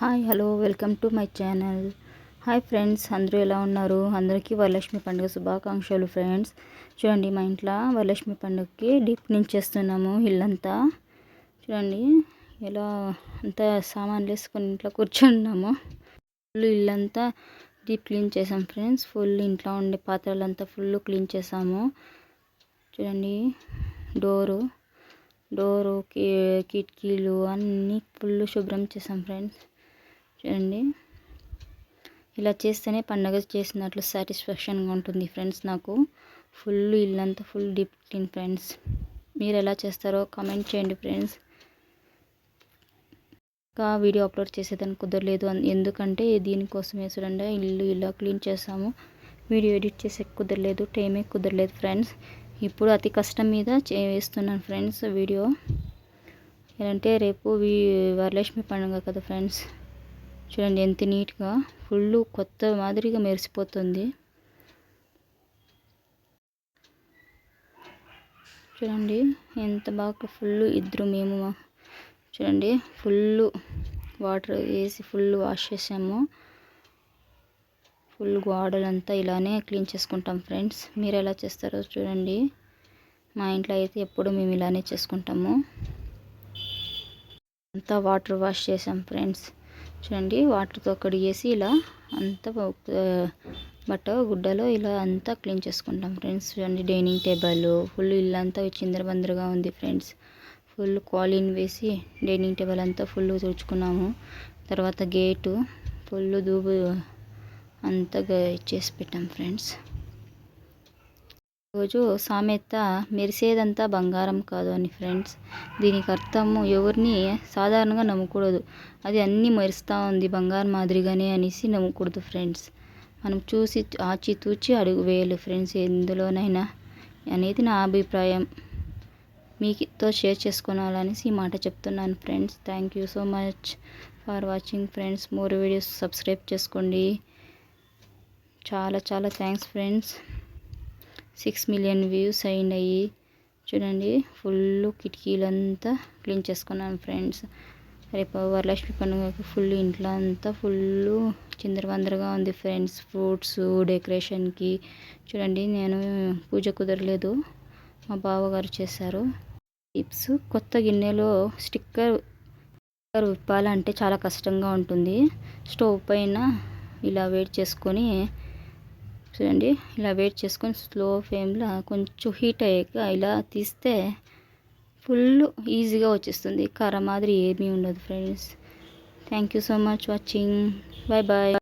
Hi hello welcome to my channel hi friends అందరూ ఎలా ఉన్నారు? అందరికీ వరలక్ష్మి పండుగ శుభాకాంక్షలు ఫ్రెండ్స్ చూడండి మా ఇంట్లో వరలక్ష్మి పండుగకి డీప్ నుంచి చేస్తున్నాము ఇల్లంతా. చూడండి ఎలా అంతా సామాన్లు వేసుకొని ఇంట్లో కూర్చున్నాము. ఫుల్ ఇల్లంతా డీప్ క్లీన్ చేసాం ఫ్రెండ్స్ ఫుల్ ఇంట్లో ఉండే పాత్రలంతా ఫుల్ క్లీన్ చేసాము. చూడండి డోరు డోరు కిటికీలు అన్నీ ఫుల్ శుభ్రం చేసాం ఫ్రెండ్స్ చూడండి. ఇలా చేస్తేనే పండగ చేసినట్లు సాటిస్ఫాక్షన్గా ఉంటుంది ఫ్రెండ్స్ నాకు. ఫుల్ ఇల్లంతా ఫుల్ డీప్ క్లీన్ ఫ్రెండ్స్. మీరు ఎలా చేస్తారో కామెంట్ చేయండి ఫ్రెండ్స్. ఇంకా వీడియో అప్లోడ్ చేసేదానికి కుదరలేదు. ఎందుకంటే దీనికోసమే చూడండి ఇల్లు ఇలా క్లీన్ చేసాము. వీడియో ఎడిట్ చేసే కుదరలేదు టైమే కుదరలేదు ఫ్రెండ్స్. ఇప్పుడు అతి కష్టం మీద వేస్తున్నాను ఫ్రెండ్స్ వీడియో. ఎలాంటే రేపు వరలక్ష్మి పండుగ కదా ఫ్రెండ్స్. చూడండి ఎంత నీట్గా ఫుల్ కొత్త మాదిరిగా మెరిసిపోతుంది. చూడండి ఎంత బాగా ఫుల్ ఇద్దరు మేము. చూడండి ఫుల్ వాటర్ వేసి ఫుల్ వాష్ చేసాము. ఫుల్ గోడలంతా ఇలానే క్లీన్ చేసుకుంటాం ఫ్రెండ్స్. మీరు ఎలా చేస్తారో చూడండి. మా ఇంట్లో అయితే ఎప్పుడు మేము ఇలానే చేసుకుంటాము. అంతా వాటర్ వాష్ చేసాం ఫ్రెండ్స్. చూడండి వాటర్తో కడిగేసి ఇలా అంతా బట్ట గుడ్డలో ఇలా అంతా క్లీన్ చేసుకుంటాం ఫ్రెండ్స్. చూడండి డైనింగ్ టేబుల్ ఫుల్ ఇల్లంతా చిందరబందరగా ఉంది ఫ్రెండ్స్. ఫుల్ క్వాలిన్ వేసి డైనింగ్ టేబుల్ అంతా ఫుల్ తుడుచుకున్నాము. తర్వాత గేటు ఫుల్ దూబు అంతా చేసి పెట్టాం ఫ్రెండ్స్. రోజు సామెత మెరిసేదంతా బంగారం కాదు అని ఫ్రెండ్స్. దీనికి అర్థము ఎవరిని సాధారణంగా నమ్మకూడదు. అది అన్నీ మెరుస్తూ ఉంది బంగారం మాదిరిగానే అనేసి నమ్మకూడదు ఫ్రెండ్స్. మనం చూసి ఆచి తూచి అడుగు వేయాలి ఫ్రెండ్స్ ఎందులోనైనా అనేది నా అభిప్రాయం. మీతో షేర్ చేసుకోవాలనేసి ఈ మాట చెప్తున్నాను friends. Thank you so much for watching friends. More videos subscribe చేసుకోండి. చాలా చాలా thanks friends. Six million views అయినాయి. చూడండి ఫుల్ కిటికీలంతా క్లీన్ చేసుకున్నాను ఫ్రెండ్స్. రేపు వరలక్ష్మి పండుగకి ఫుల్ ఇంట్లో అంతా ఫుల్ చిందరవందరగా ఉంది ఫ్రెండ్స్. ఫ్రూట్స్ డెకరేషన్కి. చూడండి నేను పూజ కుదరలేదు. మా బావగారు చేశారు. టిప్స్ కొత్త గిన్నెలో స్టిక్కర్ స్టిక్కర్ విప్పాలంటే చాలా కష్టంగా ఉంటుంది. స్టవ్ పైన ఇలా వేడి చేసుకొని చూడండి ఇలా వెయిట్ చేసుకొని స్లో ఫ్లేమ్లో కొంచెం హీట్ అయ్యాక ఇలా తీస్తే ఫుల్ ఈజీగా వచ్చేస్తుంది. కర్ర మాదిరి ఏమీ ఉండదు friends thank you so much watching bye bye